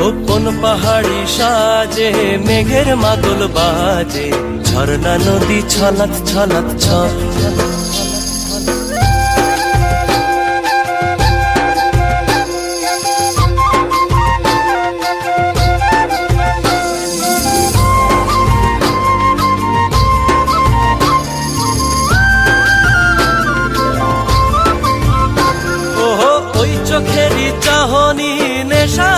কোন পাহাড়ি সাজে, মেঘের মাদল বাজে, ঝর্ণা, নদী ছলাত ছলাত ওহো, ওই চোখেরই চাহনি, নেশা